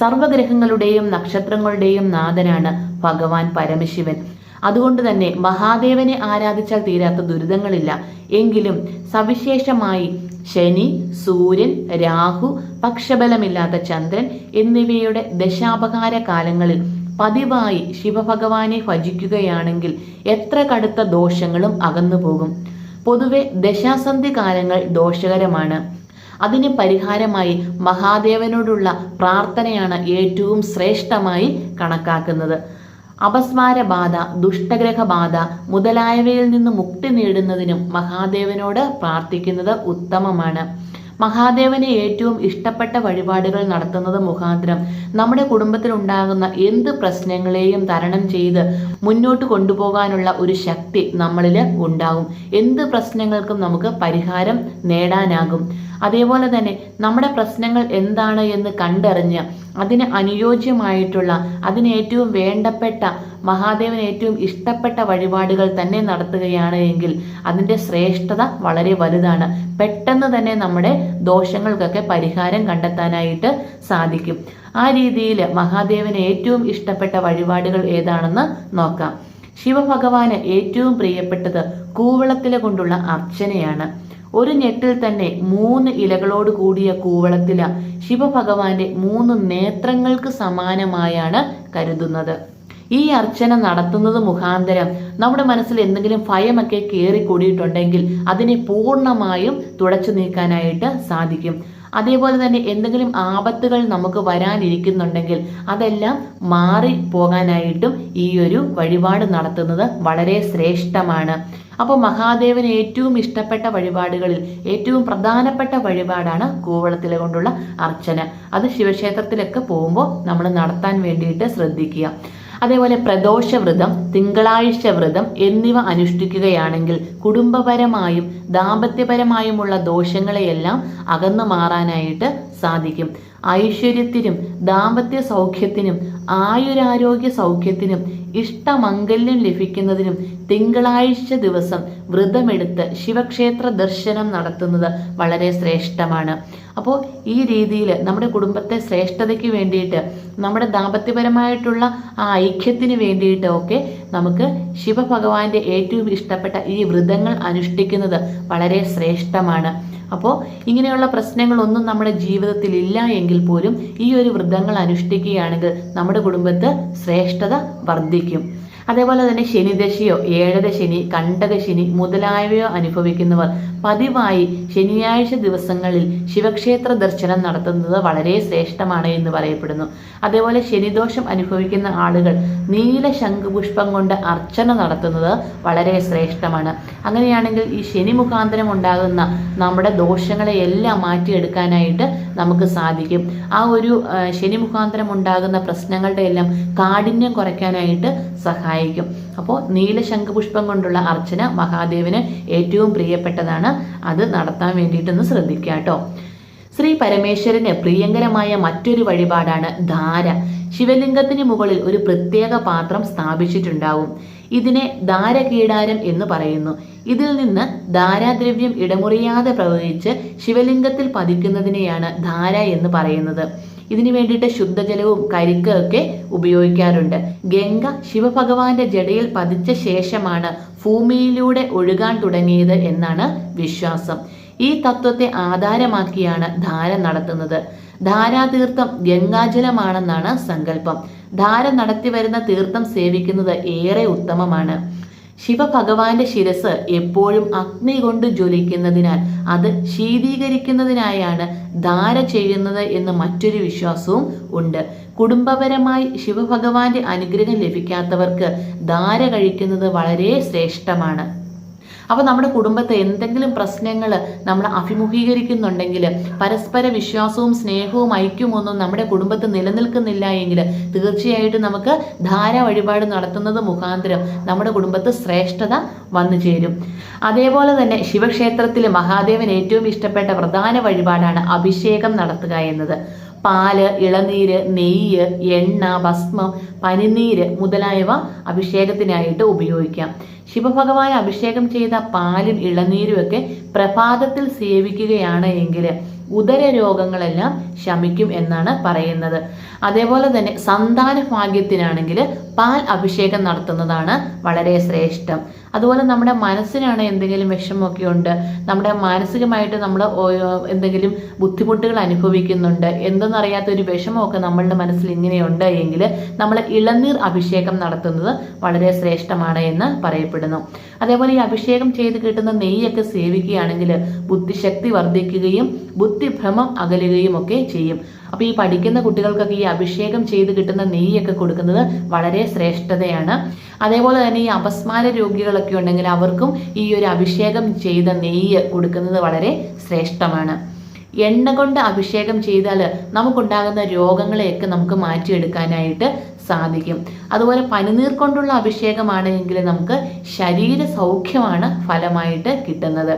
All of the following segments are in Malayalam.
സർവഗ്രഹങ്ങളുടെയും നക്ഷത്രങ്ങളുടെയും നാഥനാണ് ഭഗവാൻ പരമശിവൻ. അതുകൊണ്ട് തന്നെ മഹാദേവനെ ആരാധിച്ചാൽ തീരാത്ത ദുരിതങ്ങളില്ല. എങ്കിലും സവിശേഷമായി ശനി സൂര്യൻ രാഹു പക്ഷബലമില്ലാത്ത ചന്ദ്രൻ എന്നിവയുടെ ദശാപകാര കാലങ്ങളിൽ പതിവായി ശിവഭഗവാനെ ഭജിക്കുകയാണെങ്കിൽ എത്ര കടുത്ത ദോഷങ്ങളും അകന്നു പോകും പൊതുവെ ദശാസന്ധി കാലങ്ങൾ ദോഷകരമാണ്. അതിന് പരിഹാരമായി മഹാദേവനോടുള്ള പ്രാർത്ഥനയാണ് ഏറ്റവും ശ്രേഷ്ഠമായി കണക്കാക്കുന്നത്. അപസ്മാരബാധ ബാധ ദുഷ്ടഗ്രഹ ബാധ മുതലായവയിൽ നിന്ന് മുക്തി നേടുന്നതിനും മഹാദേവനോട് പ്രാർത്ഥിക്കുന്നത് ഉത്തമമാണ്. മഹാദേവനെ ഏറ്റവും ഇഷ്ടപ്പെട്ട വഴിപാടുകൾ നടത്തുന്നത് മുഖാന്തരം നമ്മുടെ കുടുംബത്തിൽ ഉണ്ടാകുന്ന എന്ത് പ്രശ്നങ്ങളെയും തരണം ചെയ്ത് മുന്നോട്ട് കൊണ്ടുപോകാനുള്ള ഒരു ശക്തി നമ്മളിൽ ഉണ്ടാകും. എന്ത് പ്രശ്നങ്ങൾക്കും നമുക്ക് പരിഹാരം നേടാനാകും. അതേപോലെ തന്നെ നമ്മുടെ പ്രശ്നങ്ങൾ എന്താണ് എന്ന് കണ്ടറിഞ്ഞ് അതിന് അനുയോജ്യമായിട്ടുള്ള അതിന് ഏറ്റവും വേണ്ടപ്പെട്ട മഹാദേവന് ഏറ്റവും ഇഷ്ടപ്പെട്ട വഴിപാടുകൾ തന്നെ നടത്തുകയാണ് എങ്കിൽ അതിന്റെ ശ്രേഷ്ഠത വളരെ വലുതാണ്. പെട്ടെന്ന് തന്നെ നമ്മുടെ ദോഷങ്ങൾക്കൊക്കെ പരിഹാരം കണ്ടെത്താനായിട്ട് സാധിക്കും. ആ രീതിയിൽ മഹാദേവന് ഏറ്റവും ഇഷ്ടപ്പെട്ട വഴിപാടുകൾ ഏതാണെന്ന് നോക്കാം. ശിവഭഗവാന് ഏറ്റവും പ്രിയപ്പെട്ടത് കൂവളത്തിലെ കൊണ്ടുള്ള അർച്ചനയാണ്. ഒരു ഞെട്ടിൽ തന്നെ മൂന്ന് ഇലകളോട് കൂടിയ കൂവളത്തില ശിവഭഗവാന്റെ മൂന്ന് നേത്രങ്ങൾക്ക് സമാനമായാണ് കരുതുന്നത്. ഈ അർച്ചന നടത്തുന്നത് മുഖാന്തരം നമ്മുടെ മനസ്സിൽ എന്തെങ്കിലും ഭയമൊക്കെ കയറി കൂടിയിട്ടുണ്ടെങ്കിൽ അതിനെ പൂർണമായും തുടച്ചു നീക്കാനായിട്ട് സാധിക്കും. അതേപോലെ തന്നെ എന്തെങ്കിലും ആപത്തുകൾ നമുക്ക് വരാനിരിക്കുന്നുണ്ടെങ്കിൽ അതെല്ലാം മാറി പോകാനായിട്ടും ഈ ഒരു വഴിപാട് നടത്തുന്നത് വളരെ ശ്രേഷ്ഠമാണ്. അപ്പോൾ മഹാദേവന് ഏറ്റവും ഇഷ്ടപ്പെട്ട വഴിപാടുകളിൽ ഏറ്റവും പ്രധാനപ്പെട്ട വഴിപാടാണ് കൂവളത്തില കൊണ്ടുള്ള അർച്ചന. അത് ശിവക്ഷേത്രത്തിലൊക്കെ പോകുമ്പോൾ നമ്മൾ നടത്താൻ വേണ്ടിയിട്ട് ശ്രദ്ധിക്കുക. അതേപോലെ പ്രദോഷ വ്രതം തിങ്കളാഴ്ച വ്രതം എന്നിവ അനുഷ്ഠിക്കുകയാണെങ്കിൽ കുടുംബപരമായും ദാമ്പത്യപരമായുമുള്ള ദോഷങ്ങളെയെല്ലാം അകന്നു മാറാനായിട്ട് സാധിക്കും. ഐശ്വര്യത്തിനും ദാമ്പത്യ സൗഖ്യത്തിനും ആയുരാരോഗ്യ സൗഖ്യത്തിനും ഇഷ്ടമംഗല്യം ലഭിക്കുന്നതിനും തിങ്കളാഴ്ച ദിവസം വ്രതമെടുത്ത് ശിവക്ഷേത്ര ദർശനം നടത്തുന്നത് വളരെ ശ്രേഷ്ഠമാണ്. അപ്പോൾ ഈ രീതിയിൽ നമ്മുടെ കുടുംബത്തെ ശ്രേഷ്ഠതയ്ക്ക് വേണ്ടിയിട്ട് നമ്മുടെ ദാമ്പത്യപരമായിട്ടുള്ള ആ ഐക്യത്തിന് വേണ്ടിയിട്ട് ഒക്കെ നമുക്ക് ശിവഭഗവാന്റെ ഏറ്റവും ഇഷ്ടപ്പെട്ട ഈ വ്രതങ്ങൾ അനുഷ്ഠിക്കുന്നത് വളരെ ശ്രേഷ്ഠമാണ്. അപ്പോൾ ഇങ്ങനെയുള്ള പ്രശ്നങ്ങളൊന്നും നമ്മുടെ ജീവിതത്തിൽ ഇല്ല എങ്കിൽ പോലും ഈ ഒരു വ്രതങ്ങൾ അനുഷ്ഠിക്കുകയാണെങ്കിൽ നമ്മുടെ കുടുംബത്ത് ശ്രേഷ്ഠത വർദ്ധിക്കും. അതേപോലെ തന്നെ ശനിദശയോ ഏഴര ശനി കണ്ടക ശനി മുതലായവയോ അനുഭവിക്കുന്നവർ പതിവായി ശനിയാഴ്ച ദിവസങ്ങളിൽ ശിവക്ഷേത്ര ദർശനം നടത്തുന്നത് വളരെ ശ്രേഷ്ഠമാണ് എന്ന് പറയപ്പെടുന്നു. അതേപോലെ ശനിദോഷം അനുഭവിക്കുന്ന ആളുകൾ നീല ശംഖുപുഷ്പം കൊണ്ട് അർച്ചന നടത്തുന്നത് വളരെ ശ്രേഷ്ഠമാണ്. അങ്ങനെയാണെങ്കിൽ ഈ ശനി മുഖാന്തരം ഉണ്ടാകുന്ന നമ്മുടെ ദോഷങ്ങളെ എല്ലാം മാറ്റിയെടുക്കാനായിട്ട് നമുക്ക് സാധിക്കും. ആ ഒരു ശനി മുഖാന്തരം ഉണ്ടാകുന്ന പ്രശ്നങ്ങളുടെ എല്ലാം കാഠിന്യം കുറയ്ക്കാനായിട്ട് സഹായിക്കും. അപ്പോൾ നീല കൊണ്ടുള്ള അർച്ചന മഹാദേവന് ഏറ്റവും പ്രിയപ്പെട്ടതാണ്. അത് നടത്താൻ വേണ്ടിയിട്ടൊന്ന് ശ്രദ്ധിക്കുക കേട്ടോ. ശ്രീ പരമേശ്വരന് പ്രിയങ്കരമായ മറ്റൊരു വഴിപാടാണ് ധാര. ശിവലിംഗത്തിന് മുകളിൽ ഒരു പ്രത്യേക പാത്രം സ്ഥാപിച്ചിട്ടുണ്ടാവും. ഇതിനെ ധാരകീടാരം എന്ന് പറയുന്നു. ഇതിൽ നിന്ന് ധാരാദ്രവ്യം ഇടമുറിയാതെ പ്രവഹിച്ച് ശിവലിംഗത്തിൽ പതിക്കുന്നതിനെയാണ് ധാര എന്ന് പറയുന്നത്. ഇതിനു വേണ്ടിയിട്ട് ശുദ്ധജലവും കരിക്കൊക്കെ ഉപയോഗിക്കാറുണ്ട്. ഗംഗ ശിവഭഗവാന്റെ ജടയിൽ പതിച്ച ശേഷമാണ് ഭൂമിയിലൂടെ ഒഴുകാൻ തുടങ്ങിയത് എന്നാണ് വിശ്വാസം. ഈ തത്വത്തെ ആധാരമാക്കിയാണ് ധാര നടത്തുന്നത്. ധാരാതീർത്ഥം ഗംഗാജലമാണെന്നാണ് സങ്കല്പം. ധാര നടത്തി വരുന്ന തീർത്ഥം സേവിക്കുന്നത് ഏറെ ഉത്തമമാണ്. ശിവഭഗവാന്റെ ശിരസ് എപ്പോഴും അഗ്നി കൊണ്ട് ജ്വലിക്കുന്നതിനാൽ അത് ശീതീകരിക്കുന്നതിനായാണ് ധാര ചെയ്യുന്നത് എന്ന് മറ്റൊരു വിശ്വാസവും ഉണ്ട്. കുടുംബപരമായി ശിവഭഗവാന്റെ അനുഗ്രഹം ലഭിക്കാത്തവർക്ക് ധാര കഴിക്കുന്നത് വളരെ ശ്രേഷ്ഠമാണ്. അപ്പോൾ നമ്മുടെ കുടുംബത്തെ എന്തെങ്കിലും പ്രശ്നങ്ങൾ നമ്മൾ അഭിമുഖീകരിക്കുന്നുണ്ടെങ്കിൽ പരസ്പര വിശ്വാസവും സ്നേഹവും ഐക്യമൊന്നും നമ്മുടെ കുടുംബത്ത് നിലനിൽക്കുന്നില്ല എങ്കിൽ തീർച്ചയായിട്ടും നമുക്ക് ധാര വഴിപാട് നടത്തുന്നത് മുഖാന്തരം നമ്മുടെ കുടുംബത്ത് ശ്രേഷ്ഠത വന്നു ചേരും. അതേപോലെ തന്നെ ശിവക്ഷേത്രത്തിൽ മഹാദേവൻ ഏറ്റവും ഇഷ്ടപ്പെട്ട പ്രധാന വഴിപാടാണ് അഭിഷേകം നടത്തുക എന്നത്. പാൽ ഇളനീര് നെയ്യ് എണ്ണ ഭസ്മം പനിനീര് മുതലായവ അഭിഷേകത്തിനായിട്ട് ഉപയോഗിക്കാം. ശിവഭഗവാൻ അഭിഷേകം ചെയ്ത പാലും ഇളനീരും ഒക്കെ പ്രഭാതത്തിൽ സേവിക്കുകയാണ് എങ്കിൽ ഉദര രോഗങ്ങളെല്ലാം ശമിക്കും എന്നാണ് പറയുന്നത്. അതേപോലെ തന്നെ സന്താന ഭാഗ്യത്തിനാണെങ്കിൽ പാൽ അഭിഷേകം നടത്തുന്നതാണ് വളരെ ശ്രേഷ്ഠം. അതുപോലെ നമ്മുടെ മനസ്സിനാണ് എന്തെങ്കിലും വിഷമമൊക്കെ ഉണ്ട് നമ്മുടെ മാനസികമായിട്ട് നമ്മൾ എന്തെങ്കിലും ബുദ്ധിമുട്ടുകൾ അനുഭവിക്കുന്നുണ്ട് എന്തെന്നറിയാത്ത ഒരു വിഷമമൊക്കെ നമ്മളുടെ മനസ്സിൽ ഇങ്ങനെയുണ്ട് എങ്കിൽ നമ്മൾ ഇളനീർ അഭിഷേകം നടത്തുന്നത് വളരെ ശ്രേഷ്ഠമാണ് എന്ന് പറയപ്പെടുന്നു. അതേപോലെ ഈ അഭിഷേകം ചെയ്ത് കിട്ടുന്ന നെയ്യൊക്കെ സേവിക്കുകയാണെങ്കിൽ ബുദ്ധിശക്തി വർദ്ധിക്കുകയും ബുദ്ധിഭ്രമം അകലുകയും ഒക്കെ ചെയ്യും. അപ്പോൾ ഈ പഠിക്കുന്ന കുട്ടികൾക്കൊക്കെ ഈ അഭിഷേകം ചെയ്ത് കിട്ടുന്ന നെയ്യൊക്കെ കൊടുക്കുന്നത് വളരെ ശ്രേഷ്ഠതയാണ്. അതേപോലെ തന്നെ ഈ അപസ്മാര രോഗികളൊക്കെ ഉണ്ടെങ്കിൽ അവർക്കും ഈ ഒരു അഭിഷേകം ചെയ്ത നെയ്യ് കൊടുക്കുന്നത് വളരെ ശ്രേഷ്ഠമാണ്. എണ്ണ കൊണ്ട് അഭിഷേകം ചെയ്താൽ നമുക്കുണ്ടാകുന്ന രോഗങ്ങളെയൊക്കെ നമുക്ക് മാറ്റിയെടുക്കാനായിട്ട് സാധിക്കും. അതുപോലെ പനിനീർ കൊണ്ടുള്ള അഭിഷേകമാണെങ്കിൽ നമുക്ക് ശരീര സൗഖ്യമാണ് ഫലമായിട്ട് കിട്ടുന്നത്.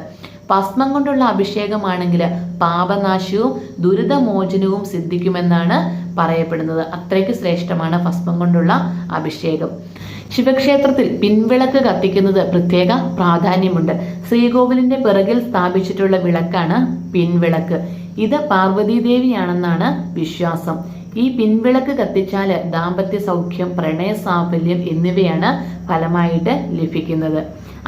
ഭസ്മം കൊണ്ടുള്ള അഭിഷേകമാണെങ്കിൽ പാപനാശവും ദുരിതമോചനവും സിദ്ധിക്കുമെന്നാണ് പറയപ്പെടുന്നത്. അത്രയ്ക്ക് ശ്രേഷ്ഠമാണ് ഭസ്മം കൊണ്ടുള്ള അഭിഷേകം. ശിവക്ഷേത്രത്തിൽ പിൻവിളക്ക് കത്തിക്കുന്നത് പ്രത്യേക പ്രാധാന്യമുണ്ട്. ശ്രീകോവിലിന്റെ പിറകിൽ സ്ഥാപിച്ചിട്ടുള്ള വിളക്കാണ് പിൻവിളക്ക്. ഇത് പാർവതീദേവിയാണെന്നാണ് വിശ്വാസം. ഈ പിൻവിളക്ക് കത്തിച്ചാൽ ദാമ്പത്യ സൗഖ്യം പ്രണയ സാഫല്യം എന്നിവയാണ് ഫലമായിട്ട് ലഭിക്കുന്നത്.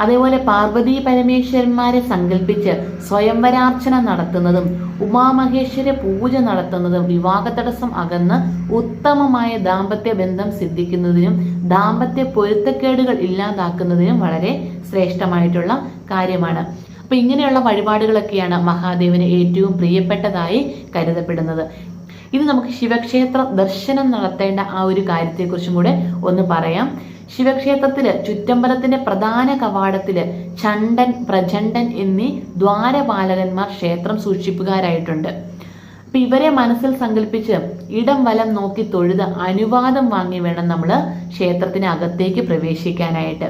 അതേപോലെ പാർവതി പരമേശ്വരന്മാരെ സങ്കല്പിച്ച് സ്വയംവരാർച്ചന നടത്തുന്നതും ഉമാമഹേശ്വര പൂജ നടത്തുന്നതും വിവാഹ തടസ്സം അകന്ന് ഉത്തമമായ ദാമ്പത്യ ബന്ധം സിദ്ധിക്കുന്നതിനും ദാമ്പത്യ പൊരുത്തക്കേടുകൾ ഇല്ലാതാക്കുന്നതിനും വളരെ ശ്രേഷ്ഠമായിട്ടുള്ള കാര്യമാണ്. അപ്പൊ ഇങ്ങനെയുള്ള വഴിപാടുകളൊക്കെയാണ് മഹാദേവന് ഏറ്റവും പ്രിയപ്പെട്ടതായി കരുതപ്പെടുന്നത്. ഇനി നമുക്ക് ശിവക്ഷേത്ര ദർശനം നടത്തേണ്ട ആ ഒരു കാര്യത്തെക്കുറിച്ചും കൂടെ ഒന്ന് പറയാം. ശിവക്ഷേത്രത്തിൽ ചുറ്റമ്പലത്തിന്റെ പ്രധാന കവാടത്തിൽ ചണ്ടൻ പ്രചണ്ഡൻ എന്നീ ദ്വാരപാലകന്മാർ ക്ഷേത്രം സൂക്ഷിപ്പുകാരായിട്ടുണ്ട്. അപ്പൊ ഇവരെ മനസ്സിൽ സങ്കല്പിച്ച് ഇടം വലം നോക്കി തൊഴുത് അനുവാദം വാങ്ങി വേണം നമ്മൾ ക്ഷേത്രത്തിന് അകത്തേക്ക് പ്രവേശിക്കാനായിട്ട്.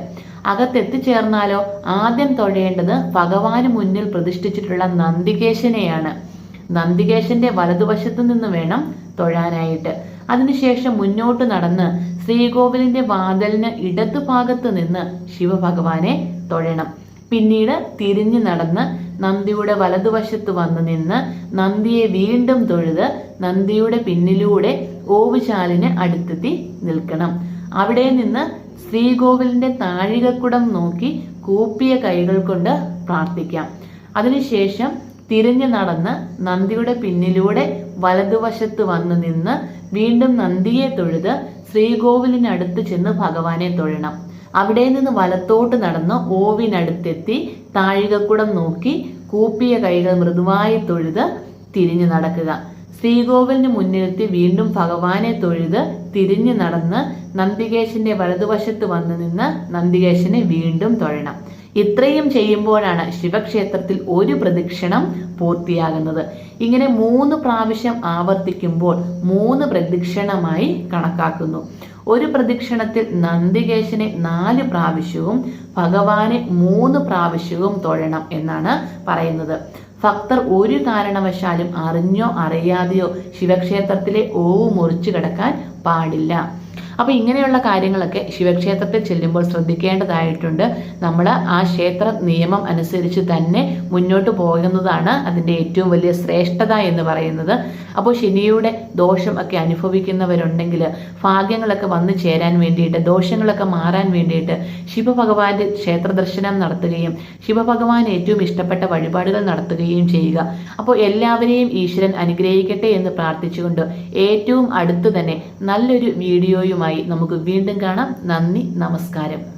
അകത്തെത്തിച്ചേർന്നാലോ ആദ്യം തൊഴേണ്ടത് ഭഗവാന് മുന്നിൽ പ്രതിഷ്ഠിച്ചിട്ടുള്ള നന്ദികേശനെയാണ്. നന്ദികേശന്റെ വലതുവശത്തു നിന്ന് വേണം തൊഴാനായിട്ട്. അതിനുശേഷം മുന്നോട്ട് നടന്ന് ശ്രീകോവിലിന്റെ വാതിലിന് ഇടതുഭാഗത്ത് നിന്ന് ശിവഭഗവാനെ തൊഴണം. പിന്നീട് തിരിഞ്ഞു നടന്ന് നന്ദിയുടെ വലതുവശത്ത് വന്ന് നിന്ന് നന്ദിയെ വീണ്ടും തൊഴുത് നന്ദിയുടെ പിന്നിലൂടെ ഓവുചാലിന് അടുത്തെത്തി നിൽക്കണം. അവിടെ നിന്ന് ശ്രീകോവിലിന്റെ താഴികക്കുടം നോക്കി കൂപ്പിയ കൈകൾ കൊണ്ട് പ്രാർത്ഥിക്കാം. അതിനുശേഷം തിരിഞ്ഞു നടന്ന് നന്ദിയുടെ പിന്നിലൂടെ വലതുവശത്ത് വന്നു നിന്ന് വീണ്ടും നന്ദിയെ തൊഴുത് ശ്രീകോവിലിനടുത്ത് ചെന്ന് ഭഗവാനെ തൊഴണം. അവിടെ നിന്ന് വലത്തോട്ട് നടന്ന് ഓവിനടുത്തെത്തി താഴികക്കുടം നോക്കി കൂപ്പിയ കൈകൾ മൃദുവായി തൊഴുത് തിരിഞ്ഞു നടക്കുക. ശ്രീകോവിലിന് മുന്നിലെത്തി വീണ്ടും ഭഗവാനെ തൊഴുത് തിരിഞ്ഞു നടന്ന് നന്ദികേശന്റെ വലതുവശത്ത് വന്നു നിന്ന് നന്ദികേശനെ വീണ്ടും തൊഴണം. ഇത്രയും ചെയ്യുമ്പോഴാണ് ശിവക്ഷേത്രത്തിൽ ഒരു പ്രദക്ഷിണം പൂർത്തിയാകുന്നത്. ഇങ്ങനെ മൂന്ന് പ്രാവശ്യം ആവർത്തിക്കുമ്പോൾ മൂന്ന് പ്രദക്ഷിണമായി കണക്കാക്കുന്നു. ഒരു പ്രദക്ഷിണത്തിൽ നന്ദികേശനെ നാല് പ്രാവശ്യവും ഭഗവാനെ മൂന്ന് പ്രാവശ്യവും തൊഴണം എന്നാണ് പറയുന്നത്. ഭക്തർ ഒരു കാരണവശാലും അറിഞ്ഞോ അറിയാതെയോ ശിവക്ഷേത്രത്തിലെ ഓവ് മുറിച്ചു കിടക്കാൻ പാടില്ല. അപ്പോൾ ഇങ്ങനെയുള്ള കാര്യങ്ങളൊക്കെ ശിവക്ഷേത്രത്തിൽ ചെല്ലുമ്പോൾ ശ്രദ്ധിക്കേണ്ടതായിട്ടുണ്ട്. നമ്മൾ ആ ക്ഷേത്ര നിയമം അനുസരിച്ച് തന്നെ മുന്നോട്ട് പോകുന്നതാണ് അതിന്റെ ഏറ്റവും വലിയ ശ്രേഷ്ഠത എന്ന് പറയുന്നത്. അപ്പോൾ ശനിയുടെ ദോഷം ഒക്കെ അനുഭവിക്കുന്നവരുണ്ടെങ്കിൽ ഭാഗ്യങ്ങളൊക്കെ വന്നു ചേരാൻ വേണ്ടിയിട്ട് ദോഷങ്ങളൊക്കെ മാറാൻ വേണ്ടിയിട്ട് ശിവഭഗവാന്റെ ക്ഷേത്ര ദർശനം നടത്തുകയും ശിവഭഗവാൻ ഏറ്റവും ഇഷ്ടപ്പെട്ട വഴിപാടുകൾ നടത്തുകയും ചെയ്യുക. അപ്പോൾ എല്ലാവരെയും ഈശ്വരൻ അനുഗ്രഹിക്കട്ടെ എന്ന് പ്രാർത്ഥിച്ചുകൊണ്ട് ഏറ്റവും അടുത്ത് തന്നെ നല്ലൊരു വീഡിയോയുമായി നമുക്ക് വീണ്ടും കാണാം. നന്ദി നമസ്കാരം.